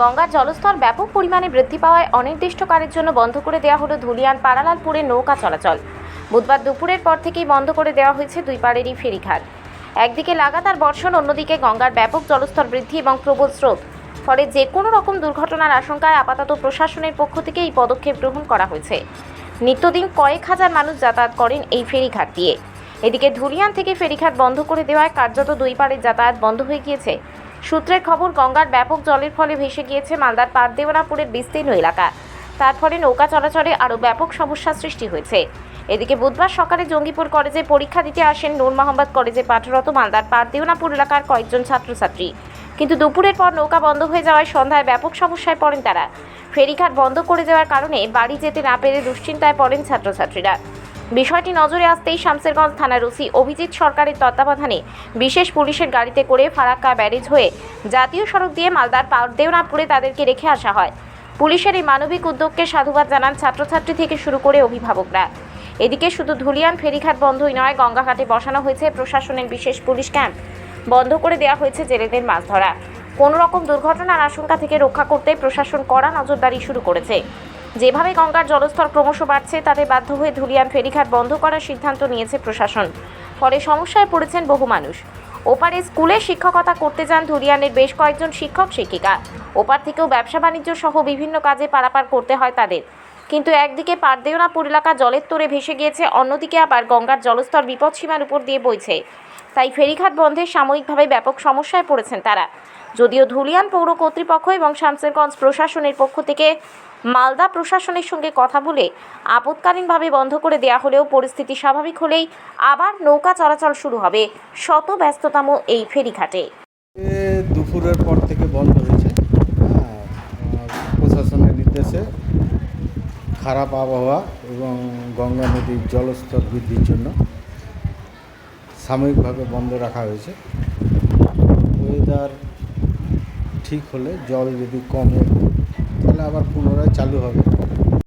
গঙ্গার জলস্তর ব্যাপক পরিমাণে বৃদ্ধি পাওয়ায় অনির্দিষ্টকালের জন্য বন্ধ করে দেওয়া হলো ধুলিয়ান পাড়ালালপুরে নৌকা চলাচল। বুধবার দুপুরের পর থেকেই বন্ধ করে দেওয়া হয়েছে দুই পাড়েরই ফেরিঘাট। একদিকে লাগাতার বর্ষণ, অন্যদিকে গঙ্গার ব্যাপক জলস্তর বৃদ্ধি এবং প্রবল স্রোত। ফলে যে কোনো রকম দুর্ঘটনার আশঙ্কায় আপাতত প্রশাসনের পক্ষ থেকে এই পদক্ষেপ গ্রহণ করা হয়েছে। নিত্যদিন কয়েক হাজার মানুষ যাতায়াত করেন এই ফেরিঘাট দিয়ে। এদিকে ধুলিয়ান থেকে ফেরিঘাট বন্ধ করে দেওয়ায় কার্যত দুই পাড়ের যাতায়াত বন্ধ হয়ে গিয়েছে। সূত্রের খবর, গঙ্গার ব্যাপক জলের ফলে ভেসে গিয়েছে মালদার পারদেওয়ানাপুরের বিস্তীর্ণ এলাকা। তার ফলে নৌকা চলাচলে আরও ব্যাপক সমস্যার সৃষ্টি হয়েছে। এদিকে বুধবার সকালে জঙ্গিপুর কলেজে পরীক্ষা দিতে আসেন নূর মোহাম্মদ কলেজে পাঠরত মালদার পারদেওনাপুর এলাকার কয়েকজন ছাত্রছাত্রী। কিন্তু দুপুরের পর নৌকা বন্ধ হয়ে যাওয়ায় সন্ধ্যায় ব্যাপক সমস্যায় পড়েন তারা। ফেরিঘাট বন্ধ করে দেওয়ার কারণে বাড়ি যেতে না পেরে দুশ্চিন্তায় পড়েন ছাত্রছাত্রীরা। বিষয়টি নজরে আসতেই শামসেরগঞ্জ থানার ওসি অভিজিৎ সরকারের তত্ত্বাবধানে বিশেষ পুলিশের গাড়িতে করে ফারাক্কা ব্যারেজ হয়ে জাতীয় সড়ক দিয়ে মালদার পারদেওনাপুরে তাদেরকে রেখে আসা হয়। পুলিশের এই মানবিক উদ্যোগকে সাধুবাদ জানান ছাত্রছাত্রী থেকে শুরু করে অভিভাবকরা। এদিকে শুধু ধুলিয়ান ফেরিঘাট বন্ধই নয়, গঙ্গাঘাটে বসানো হয়েছে প্রশাসনের বিশেষ পুলিশ ক্যাম্প। বন্ধ করে দেওয়া হয়েছে জেলেদের মাছ ধরা। কোনো রকম দুর্ঘটনার আশঙ্কা থেকে রক্ষা করতে প্রশাসন কড়া নজরদারি শুরু করেছে। যেভাবে গঙ্গার জলস্তর ক্রমশ বাড়ছে, তাতে বাধ্য হয়ে ধুলিয়ান ফেরিঘাট বন্ধ করার সিদ্ধান্ত নিয়েছে প্রশাসন। ফলে সমস্যায় পড়েছেন বহু মানুষ। ওপারে স্কুলে শিক্ষকতা করতে যান ধুলিয়ানের বেশ কয়েকজন শিক্ষক শিক্ষিকা ওপার থেকেও ব্যবসা বাণিজ্য সহ বিভিন্ন কাজে পারাপার করতে হয় তাদের। কিন্তু একদিকে পারদেওনাপুর এলাকা জলের তোরে ভেসে গিয়েছে অন্যদিকে আবার গঙ্গার জলস্তর বিপদসীমার উপর দিয়ে বইছে। তাই ফেরিঘাট বন্ধে সাময়িকভাবে ব্যাপক সমস্যায় পড়েছেন তারা। যদিও ধুলিয়ান পৌর কর্তৃপক্ষ এবং শামসেরগঞ্জ প্রশাসনের পক্ষ থেকে মালদা প্রশাসনের সঙ্গে কথা বলে আপৎকালীনভাবে বন্ধ করে দেওয়া হলেও পরিস্থিতি স্বাভাবিক হলেই আবার নৌকা চলাচল শুরু হবে শত ব্যস্ততম এই ফেরিঘাটে। দুপুরের পর থেকে বন্ধ হয়েছে। হ্যাঁ, প্রশাসনের খারাপ আবহাওয়া এবং গঙ্গা নদীর জলস্তর বৃদ্ধির জন্য সাময়িকভাবে বন্ধ রাখা হয়েছে। ওয়েদার ঠিক হলে জল যদি কমে, তাহলে আবার পুনরায় চালু হবে।